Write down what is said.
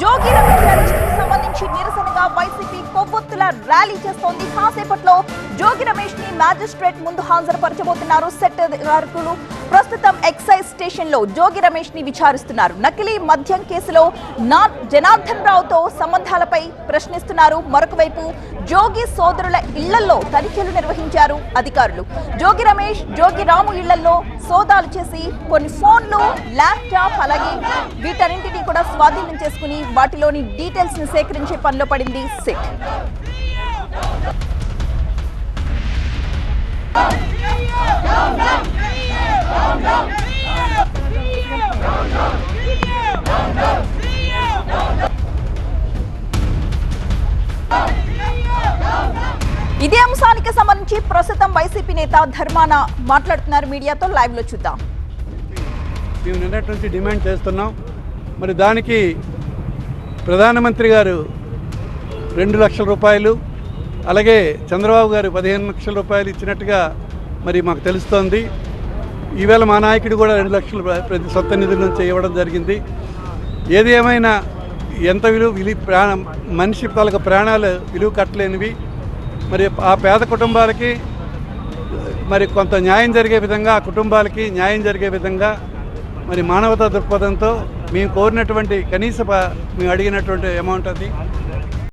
జోగి రమేష్ సంబంధించి నిరసనగా YCP కొవ్వొత్తుల rally చేస్తోంది. కాసేపట్లో జోగి రమేష్ని మ్యాజిస్ట్రేట్ ముందు హాజరుపరచబోతున్నారు. సెట్ అధికారులు ప్రస్తుతం ఎక్సైజ్ స్టేషన్లో జోగి రమేష్ని విచారిస్తున్నారు. నకిలీ మద్యం కేసులో నా జనార్దన్ రావుతో సంబంధాలపై ప్రశ్నిస్తున్నారు. మరొక వైపు జోగి సోదరుల ఇళ్ళలో తనిఖీలు నిర్వహించారు అధికారులు. జోగి రమేష్ జోగి రాము ఇళ్ళలో సోదాలు చేసి కొన్ని ఫోన్లు ల్యాప్టాప్ అలాగే వీటన్నింటినీ కూడా స్వాధీనం చేసుకుని వాటిలోని డీటెయిల్స్ని సేకరించే పనిలో పడింది సిట్. ఇదే అంశానికి సంబంధించి ప్రస్తుతం వైసీపీ నేత ధర్మాన మాట్లాడుతున్నారు. మీడియాతో లైవ్లో చూద్దాం. మేము నిన్నటి నుంచి డిమాండ్ చేస్తున్నాం. మరి దానికి ప్రధానమంత్రి గారు రెండు లక్షల రూపాయలు అలాగే చంద్రబాబు గారు పదిహేను లక్షల రూపాయలు ఇచ్చినట్టుగా మరి మాకు తెలుస్తోంది. ఈవేళ మా నాయకుడు కూడా రెండు లక్షల ప్రతి సొంత నిధుల నుంచి ఇవ్వడం జరిగింది. ఏది ఏమైనా ఎంత విలువ విలువ ప్రాణ మనిషి తాలూకా ప్రాణాలు విలువ కట్టలేనివి. మరి ఆ పేద కుటుంబాలకి మరి కొంత న్యాయం జరిగే విధంగా ఆ కుటుంబాలకి న్యాయం జరిగే విధంగా మరి మానవతా దృక్పథంతో మేము కోరినటువంటి కనీస మేము అడిగినటువంటి అమౌంట్ అది.